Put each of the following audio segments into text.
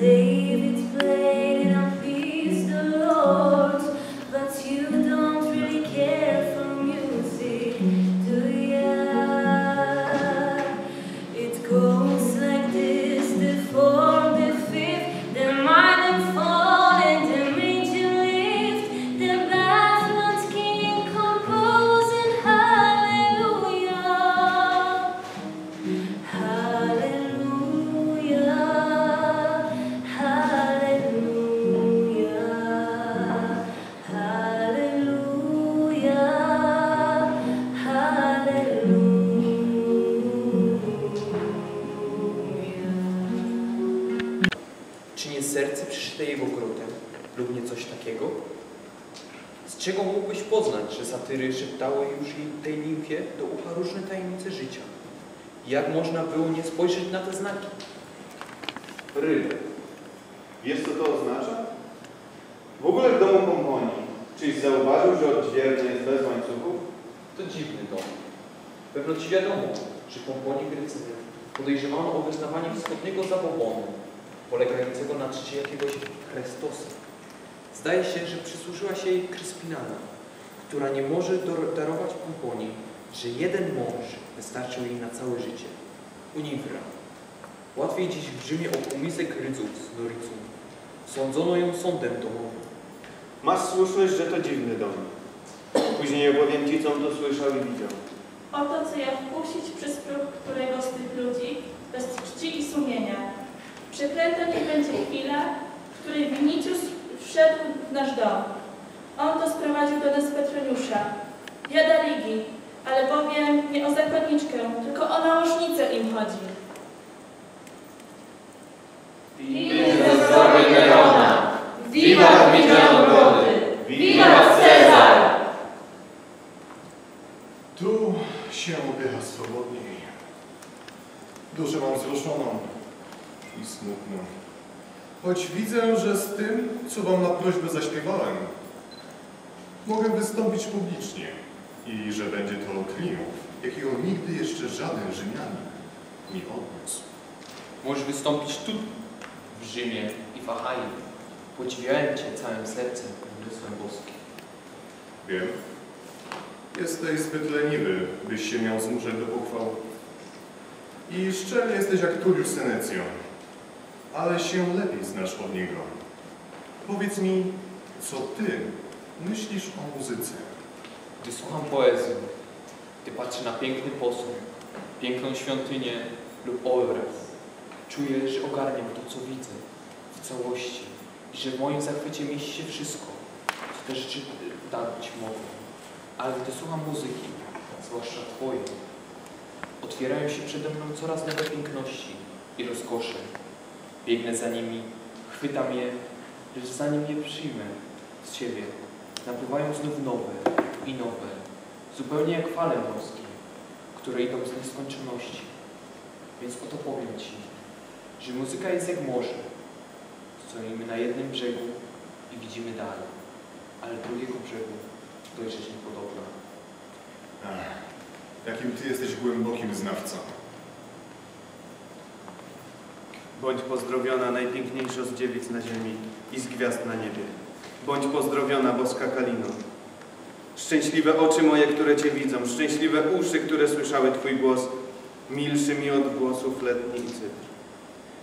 melody. Przyszyte jego grotem lub nie coś takiego? Z czego mógłbyś poznać, że satyry szeptały już jej tej nimfie do ucha różne tajemnice życia? Jak można było nie spojrzeć na te znaki? Rybę. Wiesz, co to oznacza? W ogóle w domu komponii. Czyś zauważył, że odźwierny jest bez łańcuchów? To dziwny dom. Pewno ci wiadomo, że komponii Grecy podejrzewano o wyznawanie wschodniego zabobonu, polegającego na czci jakiegoś Chrystosa. Zdaje się, że przysłużyła się jej Kryspinana, która nie może darować komponii, że jeden mąż wystarczył jej na całe życie. Univra. Łatwiej dziś w Rzymie o kumisek rydzów z Noricum. Sądzono ją sądem domowym. Masz słuszność, że to dziwny dom. Później opowiem ci, co on to słyszał i widział. Oto co ja wpuścić przez próg którego z tych ludzi bez czci i sumienia. Przeklęta niech będzie chwila, w której Winicius wszedł w nasz dom. On to sprowadził do nas Petroniusza. Ja da ligi, ale powiem nie o zakonniczkę, tylko o nałożnicę im chodzi. Zdrowie Nerona! Wiwat Milan Brody! Wiwat Cezar! Tu się oddycha swobodniej. Duszę mam wzruszoną i smutną. Choć widzę, że z tym, co wam na prośbę zaśpiewałem, mogę wystąpić publicznie i że będzie to triumf, jakiego nigdy jeszcze żaden Rzymianin nie odniósł. Możesz wystąpić tu, w Rzymie i w Achai. Podziwiałem Cię całym sercem, umysłem boskim. Wiem. Jesteś zbyt leniwy, byś się miał zmuszać do pochwał. I szczerze jesteś jak Tullius Senecio, ale się lepiej znasz od niego. Powiedz mi, co ty myślisz o muzyce? Gdy słucham poezji, gdy patrzę na piękny posąg, piękną świątynię lub obraz, czuję, że ogarniam to, co widzę w całości i że w moim zachwycie mieści się wszystko, co te rzeczy dać mogą. Ale gdy słucham muzyki, zwłaszcza Twojej, otwierają się przede mną coraz nowe piękności i rozkosze. Biegnę za nimi, chwytam je, lecz zanim je przyjmę z siebie, napływają znów nowe i nowe, zupełnie jak fale morskie, które idą z nieskończoności. Więc oto powiem Ci, że muzyka jest jak morze. Stoimy na jednym brzegu i widzimy dalej, ale drugiego brzegu dojrzeć niepodobna. Ach, jakim ty jesteś głębokim znawcą. Bądź pozdrowiona, najpiękniejsza z dziewic na ziemi i z gwiazd na niebie. Bądź pozdrowiona, boska Kalino. Szczęśliwe oczy moje, które Cię widzą, szczęśliwe uszy, które słyszały Twój głos, milszy mi od głosów letni i cytr.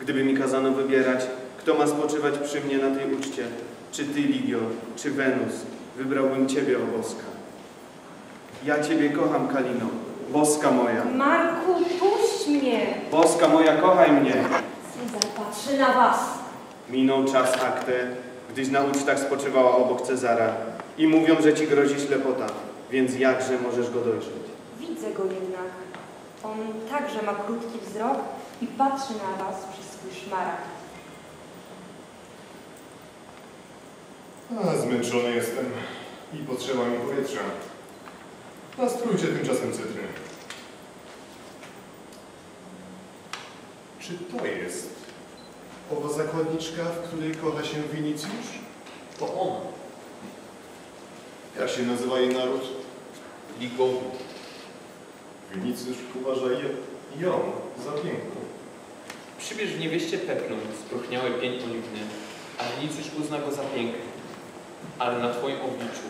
Gdyby mi kazano wybierać, kto ma spoczywać przy mnie na tej uczcie, czy Ty, Ligio, czy Wenus, wybrałbym Ciebie, o boska. Ja Ciebie kocham, Kalino, boska moja. Marku, puść mnie! Boska moja, kochaj mnie. Cezar patrzy na was. Minął czas aktę, gdyś na ucztach spoczywała obok Cezara i mówią, że ci grozi ślepota, więc jakże możesz go dojrzeć? Widzę go jednak. On także ma krótki wzrok i patrzy na was przez swój szmaragd. A, zmęczony jestem i potrzeba mi powietrza. Nastrójcie tymczasem cytry. Czy to jest owa zakładniczka, w której kocha się Winicjusz? To ona, Jak się nazywa jej naród? Ligowi. Winicjusz uważa je, ją za piękną. Przybierz w niewieście pepną, spróchniały pień oliwny, ale nic już uzna go za piękny. Ale na twoim obliczu,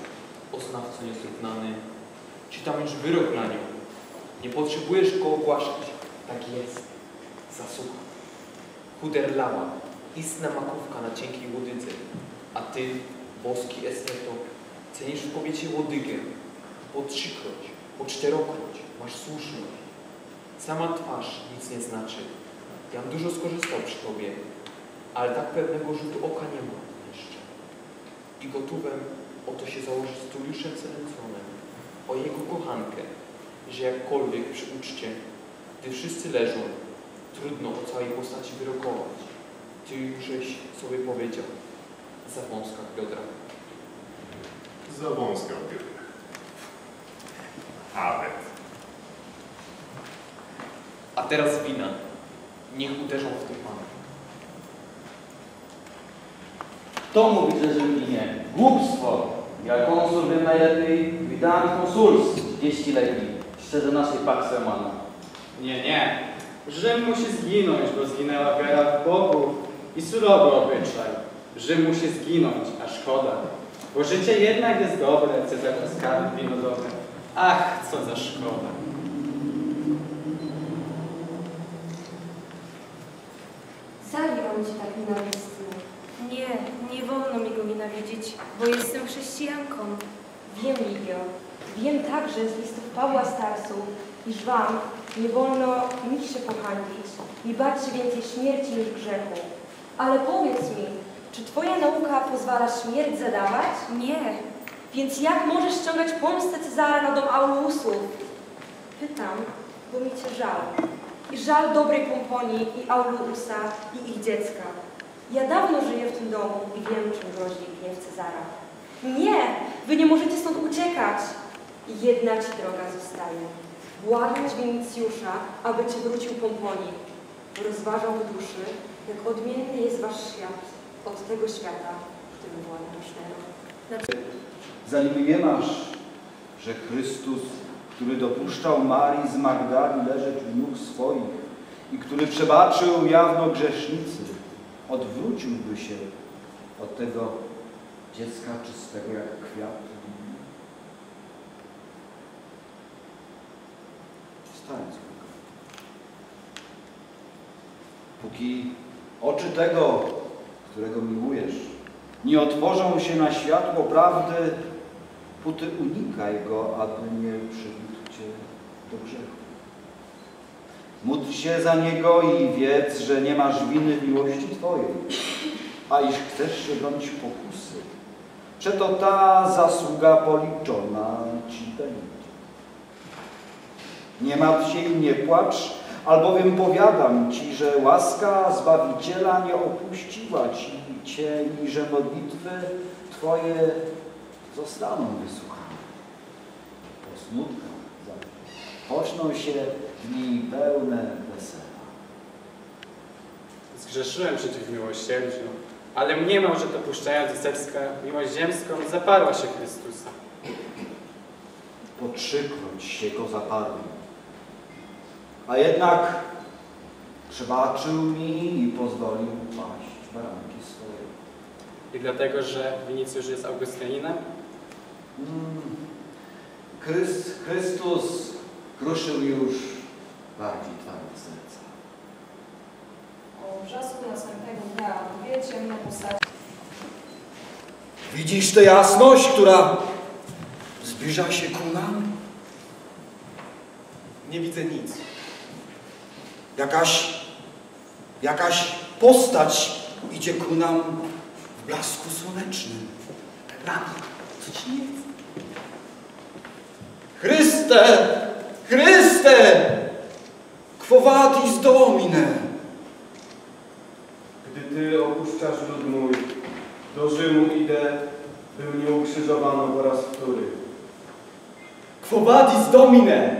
o znawco niezrównany, czytam już wyrok na nią. Nie potrzebujesz go ogłaszać. Tak jest. Zasłucha. Chuderlawa, istna makówka na cienkiej łodydze. A ty, boski esteto, cenisz w kobiecie łodygę. Po trzykroć, po czterokroć masz słuszność. Sama twarz nic nie znaczy. Ja dużo skorzystał przy tobie, ale tak pewnego rzutu oka nie ma jeszcze. I gotówem oto się założy z Juliuszem Selenconem o jego kochankę, że jakkolwiek przy uczcie, gdy wszyscy leżą, trudno o całej postaci wyrokować. Ty jużeś sobie powiedział, za wąska biodra. Za wąska w biurach. Nawet. A teraz wina. Niech uderzą w tym Pana. To mówi, że Rzyminie. Głupstwo! Ja konsul wiem najlepiej, widałem konsulstw 30-letni, szczerze naszej Pax Romana. Nie, nie. Rzym musi zginąć, bo zginęła wiara w Bogu i surowy obyczaj. Rzym musi zginąć, a szkoda. Bo życie jednak jest dobre, Cezar łaskawy, wino dobre. Ach, co za szkoda. Zaliłam cię tak nienawistny. Nie, nie wolno mi go nienawidzić, bo jestem chrześcijanką. Wiem, Ligio, wiem także z listów Pawła Starsu, iż wam nie wolno nic się pohańbić i bać się więcej śmierci niż grzechu. Ale powiedz mi, czy twoja nauka pozwala śmierć zadawać? Nie, Więc jak możesz ściągać pomstę Cezara na dom Aulusów? Pytam, bo mi cię żal. I żal dobrej Pomponii i Aulusa i ich dziecka. Ja dawno żyję w tym domu i wiem, czym grozi gniew Cezara. Nie! Wy nie możecie stąd uciekać! Jedna ci droga zostaje. Błagać Winicjusza, aby cię wrócił Pomponii. Rozważał w duszy, jak odmienny jest wasz świat od tego świata, w którym władasz teraz. Zanim nie masz, że Chrystus, który dopuszczał Marii z Magdali leżeć u nóg swoich i który przebaczył jawno grzesznicy, odwróciłby się od tego dziecka czystego jak kwiat. Póki oczy tego, którego miłujesz, nie otworzą się na światło prawdy, póty unikaj go, aby nie przywiódł cię do grzechu. Módl się za niego i wiedz, że nie masz winy w miłości Twojej, a iż chcesz się bronić pokusy. Przeto ta zasługa policzona Ci będzie. Nie martw się i nie płacz, albowiem powiadam Ci, że łaska Zbawiciela nie opuściła Ci Cię i że modlitwy Twoje zostaną wysłuchane. Po smutkach poczną się dni pełne wesela. Zgrzeszyłem przeciw miłosierdziu, ale mniemał, że dopuszczając cesarska miłość ziemską, zaparła się Chrystusa. Po trzykroć się go zaparłem. A jednak przebaczył mi i pozwolił paść baranki swoje. I dlatego, że Winicjusz jest Augustyninem? Mm. Chryst, Chrystus kruszył już bardziej twarde serca. O wrzasku następnego dnia dwie ciemne postacie Widzisz tę jasność, która zbliża się ku nam? Nie widzę nic. Jakaś, jakaś postać idzie ku nam w blasku słonecznym. Rami, co ci nie chce? Chryste! Chryste! Quo vadis Domine! Gdy Ty opuszczasz lud mój, do Rzymu idę, by mnie ukrzyżowano po raz wtóry. Quo vadis Domine!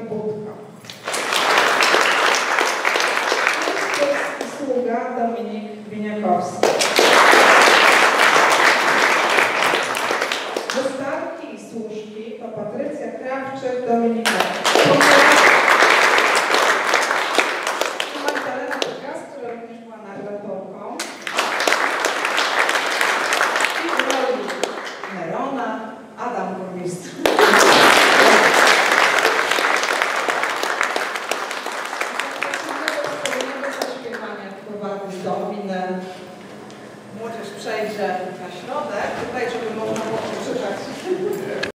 e Portugal. Antes desse lugar, Dominique